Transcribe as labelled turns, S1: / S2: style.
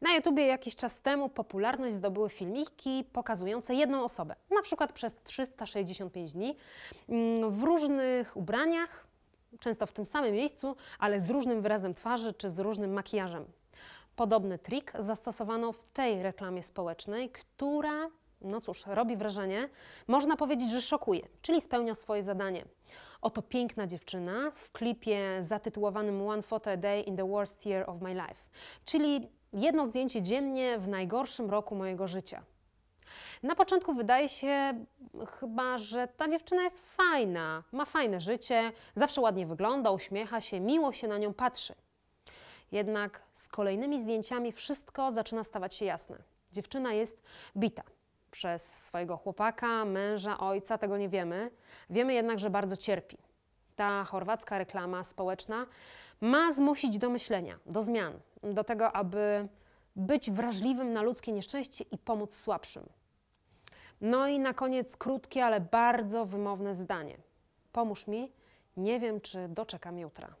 S1: Na YouTubie jakiś czas temu popularność zdobyły filmiki pokazujące jedną osobę, na przykład przez 365 dni, mm, w różnych ubraniach, często w tym samym miejscu, ale z różnym wyrazem twarzy czy z różnym makijażem. Podobny trik zastosowano w tej reklamie społecznej, która, no cóż, robi wrażenie, można powiedzieć, że szokuje, czyli spełnia swoje zadanie. Oto piękna dziewczyna w klipie zatytułowanym One Photo a Day in the Worst Year of My Life, czyli jedno zdjęcie dziennie w najgorszym roku mojego życia. Na początku wydaje się chyba, że ta dziewczyna jest fajna, ma fajne życie, zawsze ładnie wygląda, uśmiecha się, miło się na nią patrzy. Jednak z kolejnymi zdjęciami wszystko zaczyna stawać się jasne. Dziewczyna jest bita przez swojego chłopaka, męża, ojca, tego nie wiemy. Wiemy jednak, że bardzo cierpi. Ta chorwacka reklama społeczna ma zmusić do myślenia, do zmian, do tego, aby być wrażliwym na ludzkie nieszczęście i pomóc słabszym. No i na koniec krótkie, ale bardzo wymowne zdanie. Pomóż mi, nie wiem, czy doczekam jutra.